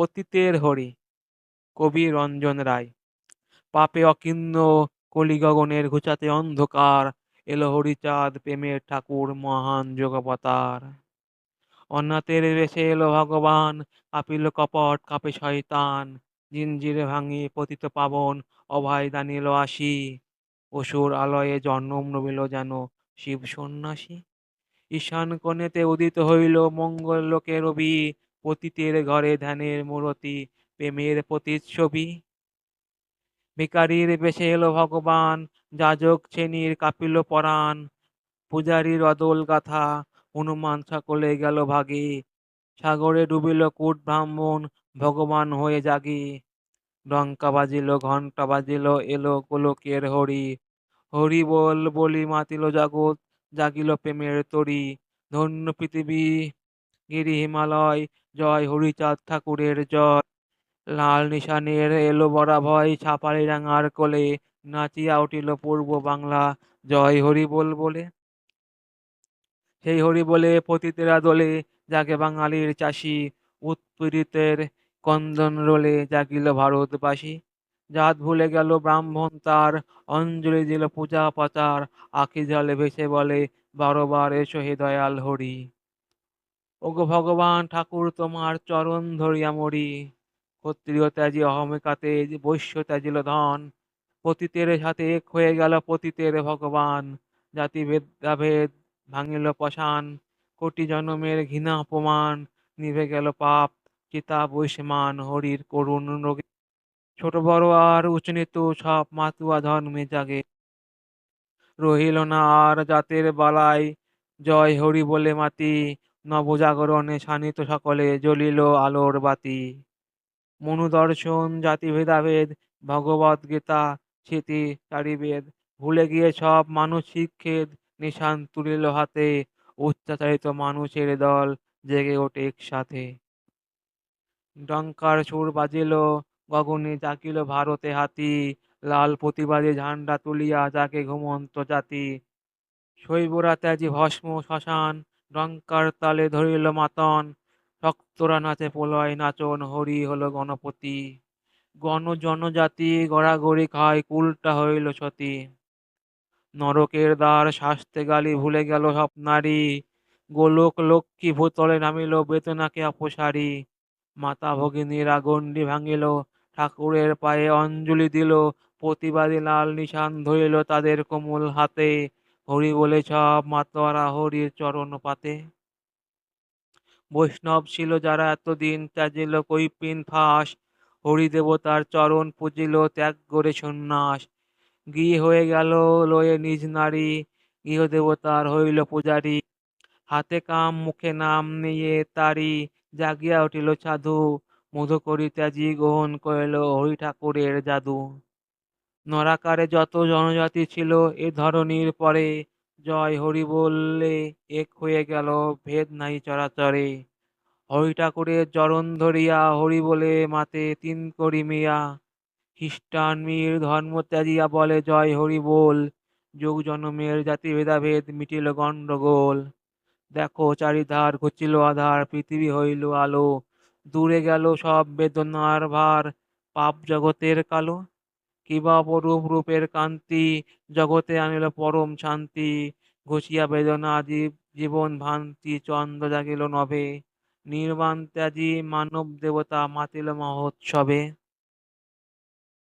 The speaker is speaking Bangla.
পতিতের হরি, কবি রঞ্জন রায়। পাপে অকীর্ণ কলিগগনের ঘুচাতে অন্ধকার, এলো হরিচাঁদ প্রেমের ঠাকুর মহান যোগাবতার। অনাথের বেশে এলো ভগবান, কাঁপিল কপট, কাঁপে শয়তান। জিঞ্জিরে ভাঙি পতিত পাবন, অভয় দানিল আসি অসুর আলয়ে জন্ম নবিল যেন শিব সন্ন্যাসী। ঈশান কোণেতে উদিত হইল মঙ্গল লোকে রবি পতিতের ঘরে ধ্যানের মূরতি, প্রেমের প্রতিচ্ছবি। ভিকারির বেশে এলো ভগবান, যাজক শ্রেণির কাপিল পরাণ। পূজারীর অদল গাথা, হনুমান সকলে গেল ভাগে। সাগরে ডুবিল কূট ব্রাহ্মণ, ভগবান হয়ে জাগি। ডঙ্কা বাজিল, ঘণ্টা বাজিল, এলো গোলকের হরি। হরি বল বলি মাতিল জগৎ, জাগিল প্রেমের তরি। ধন্য পৃথিবী গিরি হিমালয়, জয় হরিচাঁদ ঠাকুরের জয়। লাল নিশানের এলো বড়া ভয় ছাপালি রাঙার কোলে নাচিয়া উঠিল পূর্ব বাংলা, জয় হরি বল। বলে সেই হরি বলে পতিতেরা দোলে জাগে বাঙালির চাষি, উৎপীড়িতের কন্দন রোলে জাগিল ভারতবাসী। জাত ভুলে গেল ব্রাহ্মণ তার, অঞ্জলি দিল পূজা পাচার আখি জলে ভেসে বলে, বারোবার এসো হে দয়াল হরি। ওগো ভগবান, ঠাকুর তোমার চরণ ধরিয়া মরি। ক্ষত্রিয় ত্যাজি, অহমিকা তেজ, বৈশ্য ত্যাজিল ধন। পতিতের সাথে এক হয়ে গেল পতিতের ভগবান। জাতি ভেদাভেদ ভাঙিল পশান। কোটি জনমের ঘৃণা অপমান নিভে গেল পাপ। চিতা বৈষমান হরির করুণ রোগে। ছোট বড় আর উঁচু নিচু সব মাতুয়া ধর্মে জাগে। রহিল না আর জাতের বালাই। জয় হরি বলে মাতি। নবজাগরণে শানিত সকলে জ্বলিল আলোর বাতি। মনুদর্শন জাতি ভেদাভেদ ভগবদ গীতা, স্মৃতি, চারিবেদ, ভুলে গিয়ে সব মানসিক খেদ নিশান তুলিল হাতে। অত্যাচারিত মানুষের দল জেগে ওঠে একসাথে। ডঙ্কার সুর বাজিল, গগনে জাকিল ভারতে হাতি। লাল প্রতিবাদী ঝান্ডা তুলিয়া যাকে ঘুমন্ত জাতি। শৈবরা ত্যাজি ভস্ম শ্মশান ডঙ্কার তালে ধরিল মাতন শক্তরা নাচে প্রলয় নাচন, হরি হলো গণপতি। গণ জনজাতি গড়াগড়ি খায়, কুলটা হইল সতী। নরকের দ্বার শাস্তে গালি ভুলে গেল সব নারী। গোলক লক্ষ্মী ভূতলে নামিল বেতনাকে অপসারী। মাতা ভগিনীর গণ্ডি ভাঙিল, ঠাকুরের পায়ে অঞ্জলি দিল, প্রতিবাদী লাল নিশান ধরিল তাদের কোমল হাতে। হরি বলে সব মাতোয়ারা হরির চরণ পাতে। বৈষ্ণব ছিল যারা এতদিন ত্যাজিল কৈপিন ফাঁস, হরি দেবতার চরণ পুজিল ত্যাগ করে সন্ন্যাস। গৃহে হয়ে গেল লয়ে নিজ নারী গৃহদেবতার হইল পূজারী। হাতে কাম, মুখে নাম নিয়ে তারি জাগিয়া উঠিল সাধু। মধু করি ত্যাজি গ্রহণ করিল হরি ঠাকুরের জাদু। নরাকারে যত জনজাতি ছিল, এ ধরনীর পরে জয় হরি বললে এক হয়ে গেল ভেদ নাই চরাচরে। হরি ঠাকুরের চরণ ধরিয়া হরি বলে মাতে তিন করি মিয়া। খ্রিস্টান মীর ধর্ম ত্যাজিয়া বলে জয় হরি বল। যুগ জনমের জাতি ভেদাভেদ মিটিল গণ্ডগোল। দেখো চারিধার ঘুচিল আধার, পৃথিবী হইল আলো। দূরে গেল সব বেদনার ভার। পাপ জগতের কালো। কিবা অপরূপ রূপের কান্তি, জগতে আনিল পরম শান্তি। ঘুষিয়া বেদনা আদি জীবন ভান্তি চন্দ্র জাগিল নভে। নির্বাণ ত্যাজি মানব দেবতা মাতিল মহোৎসবে।